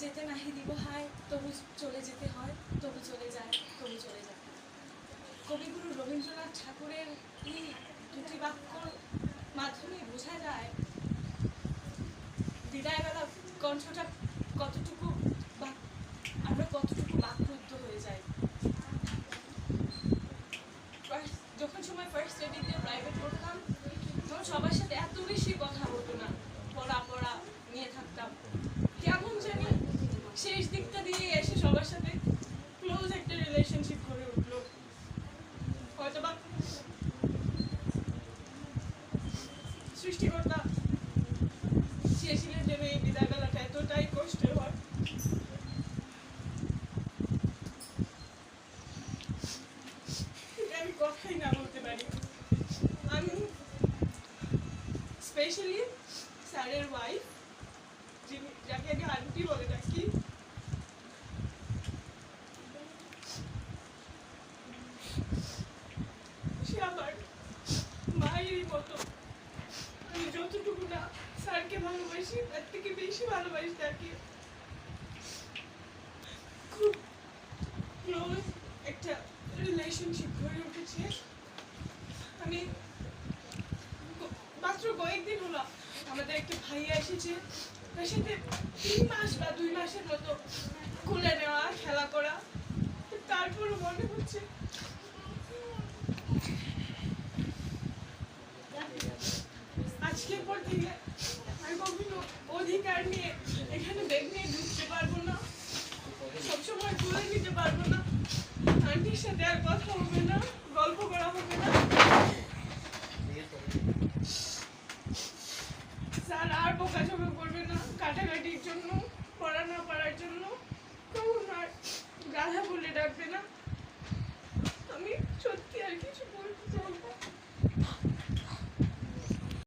যেতে নাহি দিব, হায়, তবু চলে যেতে হয়, তবু চলে যায়, তবু চলে যায়। কবিগুরু রবীন্দ্রনাথ ঠাকুরের এই দুটি বাক্যর মাধ্যমে বোঝা যায়? বিদায়বেলা কণ্ঠটা কতটুকু আমরা কতটুকু বাক্রুদ্ধ হয়ে যাই? যখন সময় ফার্স্ট দিয়ে প্রাইভেট পড়তাম, তখন সবার সাথে এত বেশি কথা হতো না। দিকটা দিয়ে এসে সবার সাথে ক্লোজ একটা রিলেশনশিপ গড়ে উঠল। হয়তো সৃষ্টিকর্তা চেয়েছিলেন যে এই বিদায় বেলাটা এতটাই কষ্টের হয়। আমি কথাই না বলতে পারি। আমি স্পেশালি স্যারের ওয়াইফ যিনি যাকে আমি আন্টি বলে মতো আমি যতটুকু না স্যারকে ভালোবাসি, তার থেকে বেশি ভালোবাসি তাকে। খুব ক্লোজ একটা রিলেশনশিপ গড়ে উঠেছে। আমি মাত্র কয়েকদিন হলো আমাদের একটা ভাইয়া এসেছে, তার সাথে তিন মাস বা দুই মাসের মতো খুলে নেওয়া, খেলা করা। তারপরও মনে হচ্ছে সাথে আর কথা হবে না, গল্প করা হবে না। স্যার আর বোকাঝোকা করবে না, কাটাকাটির জন্য পড়া না পারার জন্য।